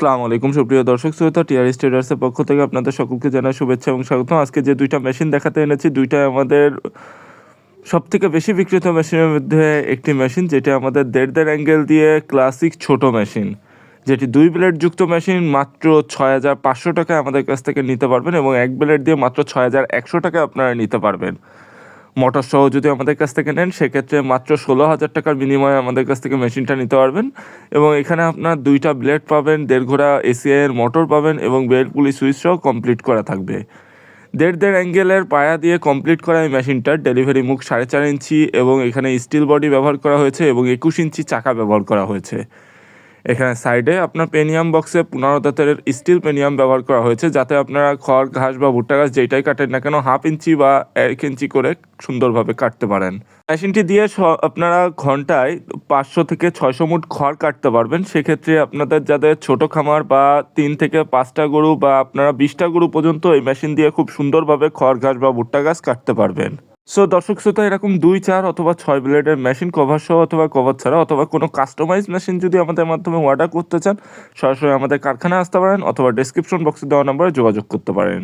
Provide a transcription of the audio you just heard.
আসসালামু আলাইকুম। সুপ্রিয় দর্শক, শ্রোতা, টিআর স্টেডার্সের পক্ষ থেকে আপনাদের সকলকে জানাই শুভেচ্ছা এবং স্বাগত। আজকে যে দুইটা মেশিন দেখাতে এনেছি দুইটাই আমাদের সব থেকে বেশি বিক্রিত মেশিনের মধ্যে একটি মেশিন, যেটি আমাদের দেড় দেড় অ্যাঙ্গেল দিয়ে ক্লাসিক ছোট মেশিন, যেটি দুই ব্লেড যুক্ত মেশিন মাত্র ছয় হাজার পাঁচশো টাকায় আমাদের কাছ থেকে নিতে পারবেন এবং এক ব্লেড দিয়ে মাত্র ছয় হাজার একশো টাকায় আপনারা নিতে পারবেন। মোটর সহ যদি আমাদের কাছ থেকে নেন, সেক্ষেত্রে মাত্র ষোলো হাজার টাকার বিনিময়ে আমাদের কাছ থেকে মেশিনটা নিতে পারবেন। এবং এখানে আপনার দুইটা ব্লেড পাবেন, দেড় ঘোড়া এসিআই এর মোটর পাবেন এবং বেল্ট পুলি সুইচ সহ কমপ্লিট করা থাকবে। দেড় দেড় অ্যাঙ্গেলের পায়া দিয়ে কমপ্লিট করা এই মেশিনটার ডেলিভারি মুখ সাড়ে চার ইঞ্চি এবং এখানে স্টিল বডি ব্যবহার করা হয়েছে এবং একুশ ইঞ্চি চাকা ব্যবহার করা হয়েছে। এখানে সাইডে আপনার পেনিয়াম বক্সে পনেরো দাঁতের স্টিল পেনিয়াম ব্যবহার করা হয়েছে। যাতে আপনারা খড়, ঘাস বা ভুট্টা ঘাস যেটাই কাটেন না কেন হাফ ইঞ্চি বা এক ইঞ্চি করে সুন্দরভাবে কাটতে পারেন। মেশিনটি দিয়ে আপনারা ঘন্টায় পাঁচশো থেকে ছয়শো মুঠ খড় কাটতে পারবেন। সেক্ষেত্রে আপনাদের যাদের ছোট খামার বা তিন থেকে পাঁচটা গরু বা আপনারা বিশটা গরু পর্যন্ত এই মেশিন দিয়ে খুব সুন্দরভাবে খড়, ঘাস বা ভুট্টা ঘাস কাটতে পারবেন। সো দর্শক শ্রোতা, এরকম দুই, চার অথবা ছয় ব্লেডের মেশিন কভার সহ অথবা কভার ছাড়া অথবা কোনো কাস্টমাইজ মেশিন যদি আমাদের মাধ্যমে অর্ডার করতে চান, সরাসরি আমাদের কারখানায় আসতে পারেন অথবা ডিসক্রিপশন বক্সে দেওয়া নম্বরে যোগাযোগ করতে পারেন।